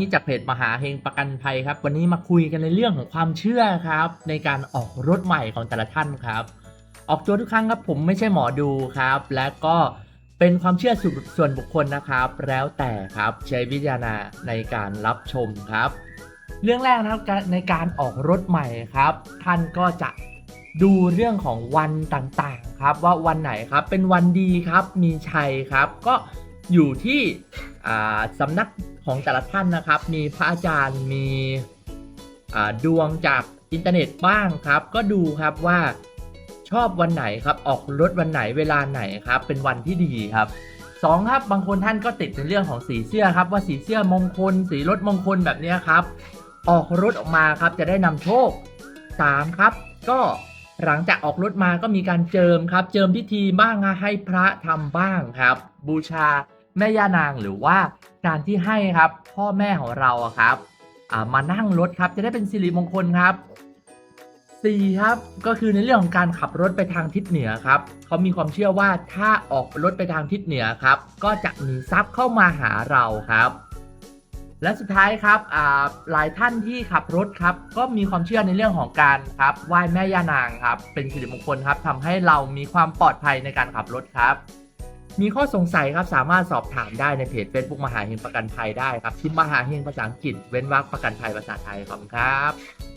นี่จากเพจมหาเฮงประกันภัยครับ วันนี้มาคุยกันในเรื่องของความเชื่อครับ ในการออกรถใหม่ของแต่ละท่านครับ ออกตัวทุกครั้งครับผมไม่ใช่หมอดูครับ และก็เป็นความเชื่อส่วนส่วนบุคคลนะครับ แล้วแต่ครับใช้วิจารณาในการรับชมครับ เรื่องแรกนะครับในการออกรถใหม่ครับ ท่านก็จะดูเรื่องของวันต่างๆครับ ว่าวันไหนครับเป็นวันดีครับมีชัยครับ ก็อยู่ที่ สำนักของแต่ละท่านนะครับ มีพระอาจารย์มีดวงจากอินเทอร์เน็ตบ้างครับ ก็ดูครับว่าชอบวันไหนครับ ออกรถวันไหนเวลาไหนครับ เป็นวันที่ดีครับสองครับบางคนท่านก็ติดในเรื่องของสีเสื้อครับ ว่าสีเสื้อมงคล สีรถมงคลแบบนี้ครับ ออกรถออกมาครับจะได้นำโชค3ครับ ก็หลังจากออกรถมาก็มีการเจิมครับ เจิมพิธีบ้างให้พระทำบ้างครับ บูชา แม่ย่านางหรือว่าการที่ให้ครับพ่อแม่ของเราครับมานั่งรถครับจะได้เป็นสิริมงคลครับ 4 ครับก็คือในเรื่องของการขับรถไปทางทิศเหนือครับเขามีความเชื่อว่าถ้าออกรถไปทางทิศเหนือครับ ก็จะมีทรัพย์เข้ามาหาเราครับ และสุดท้ายครับหลายท่านที่ขับรถครับ ก็มีความเชื่อในเรื่องของการครับไหว้แม่ย่านางครับ เป็นสิริมงคลครับทำให้เรามีความปลอดภัยในการขับรถครับ มีข้อสงสัยครับสามารถสอบถามได้ในเพจ Facebook มหาเฮงประกันภัยได้ครับพิมมหาเฮงภาษาอังกฤษเว้นวรรคประกันภัยภาษาไทยขอบคุณครับ